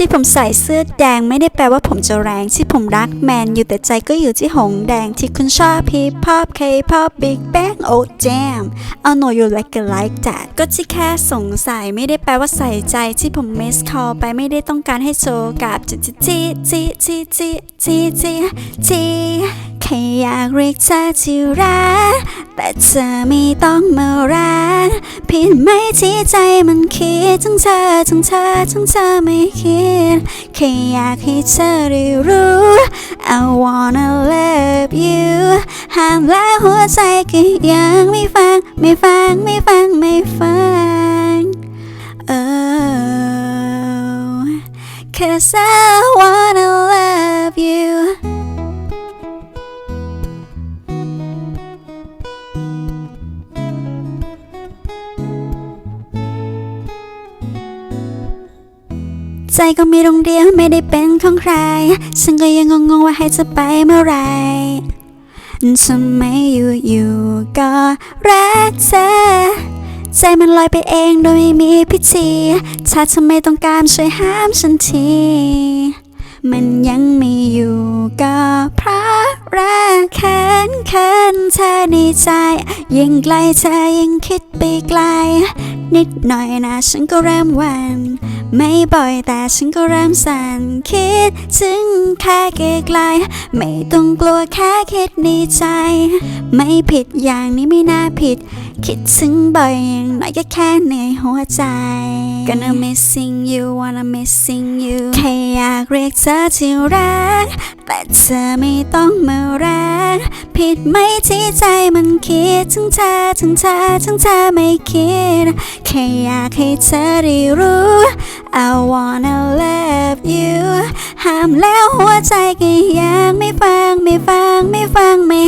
ที่ผมใส่เสื้อแดงไม่ได้แปลว่าผมจะแรง ที่ผมรักแมนอยู่แต่ใจก็อยู่ที่หงแดงที่คุณชอบฮิปฮอปเคป๊อปบิ๊กแบงโอ้แจม I know you like it like that ก็ที่แค่สงสัยไม่ได้แปลว่าใส่ใจที่ผม miss call ไปไม่ได้ต้องการให้โทรกลับจีจีจีจีจีจีจีจีแค่อยากเรียกเธอที่รักแต่เธอไม่ต้องมารักผิดไหมที่ใจมันคิดทั้งเธอทั้งเธอทั้งเธอไม่คิด แค่อยากให้เธอได้รู้ I wanna love you ห้ามแล้วหัวใจก็ยังไม่ฟัง ไม่ฟัง ไม่ฟัง ไม่ฟัง Oh Cause I want ใจก็มีตรงเดียวไม่ได้เป็นของใคร ฉันก็ยังงงๆว่าให้เธอไปเมื่อไหรทำไมอยู่ๆก็รักเธอ ใจมันลอยไปเองโดยไม่มีพิธีถ้าเธอไม่ต้องการช่วยห้ามฉันที มันยังมีอยู่ก็เพราะรักเคินเคินเธอในใจ ยิ่งไกลเธอยิ่งคิดไปไกล นิดหน่อยนะฉันก็เริ่มหวัน ไม่บ่อยแต่ฉันก็เริ่มสั่นคิดถึงแค่ไกลๆไม่ต้องกลัวแค่คิดในใจ ไม่ผิดอย่างนี้ไม่น่าผิด คิดถึงบ่อยอย่างน้อยก็แค่ในหัวใจ Gonna missing you wanna missing you แค่อยากเรียกเธอที่รัก แต่เธอไม่ต้องมารัก ผิดไหมที่ใจมันคิดถึงเธอถึงเธอถึงเธอไม่คิด แค่อยากให้เธอได้รู้ I wanna love you ห้ามแล้วหัวใจก็ยังไม่ฟัง ไม่ฟัง ไม่ฟัง ไม่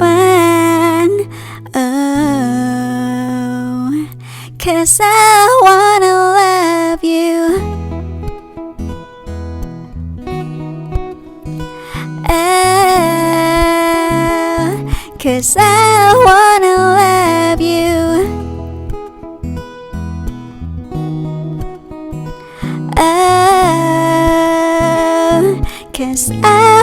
ฟัง Oh Cause I wanna love you Oh Cause I Cause I